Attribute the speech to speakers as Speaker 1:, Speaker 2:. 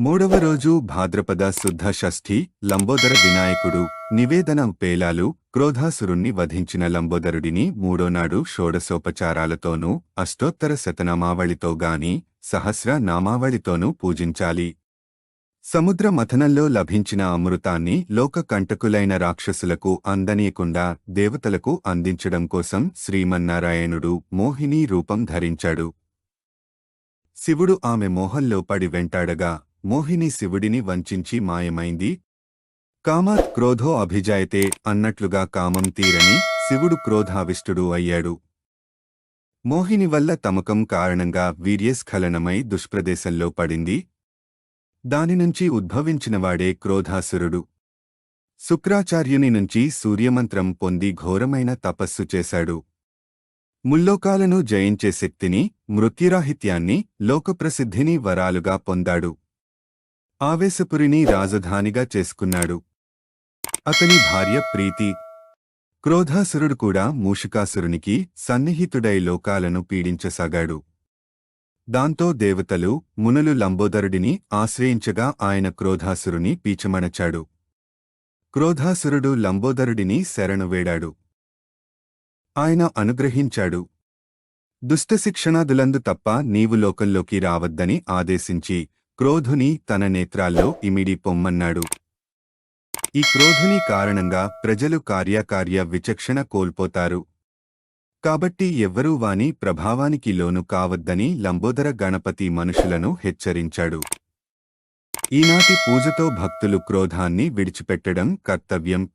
Speaker 1: మూడవ రోజు భాద్రపద శుద్ధ షష్ఠి లంబోదర వినాయకుడు నివేదన పేలాలు క్రోధాసురుణ్ణి వధించిన లంబోదరుడిని మూడోనాడు షోడశోపచారాలతోనూ అష్టోత్తర శతనామావళితో గాని సహస్ర నామావళితోనూ పూజించాలి. సముద్ర మథనంలో లభించిన అమృతాన్ని లోక కంటకులైన రాక్షసులకు అందనీయకుండా దేవతలకు అందించడం కోసం శ్రీమన్నారాయణుడు మోహిని రూపం ధరించాడు. శివుడు ఆమె మోహంలో పడి వెంటాడగా మోహిని శివుడిని వంచించి మాయమైంది. కామాత్ క్రోధో అభిజాయతే అన్నట్లుగా కామం తీరని శివుడు క్రోధావిష్టుడు అయ్యాడు. మోహిని వల్ల తమకం కారణంగా వీర్యస్ఖలనమై దుష్ప్రదేశంలో పడింది. దానినుంచి ఉద్భవించినవాడే క్రోధాసురుడు. శుక్రాచార్యుని నుంచి సూర్యమంత్రం పొంది ఘోరమైన తపస్సు చేశాడు. ముల్లోకాలను జయించే శక్తిని మృత్యురాహిత్యాన్ని లోకప్రసిద్ధిని వరాలుగా పొందాడు. ఆవేశపురిని రాజధానిగా చేసుకున్నాడు. అతని భార్య ప్రీతి క్రోధాసురుడు కూడా మూషికాసురునికి సన్నిహితుడై లోకాలను పీడించసాగాడు. దాంతో దేవతలు మునులు లంబోదరుడిని ఆశ్రయించగా ఆయన క్రోధాసురుని పీచమణచాడు. క్రోధాసురుడు లంబోదరుడిని శరణు వేడాడు. ఆయన అనుగ్రహించాడు. దుష్టశిక్షణాదులందు తప్ప నీవు లోకంలోకి రావద్దని ఆదేశించి క్రోధుని తన నేత్రాల్లో ఇమిడి పొమ్మన్నాడు. ఈ క్రోధుని కారణంగా ప్రజలు కార్యకార్య విచక్షణ కోల్పోతారు. కాబట్టి ఎవ్వరూ వాని ప్రభావానికి లోను కావద్దని లంబోదర గణపతి మనుషులను హెచ్చరించాడు. ఈనాటి పూజతో భక్తులు క్రోధాన్ని విడిచిపెట్టడం కర్తవ్యం.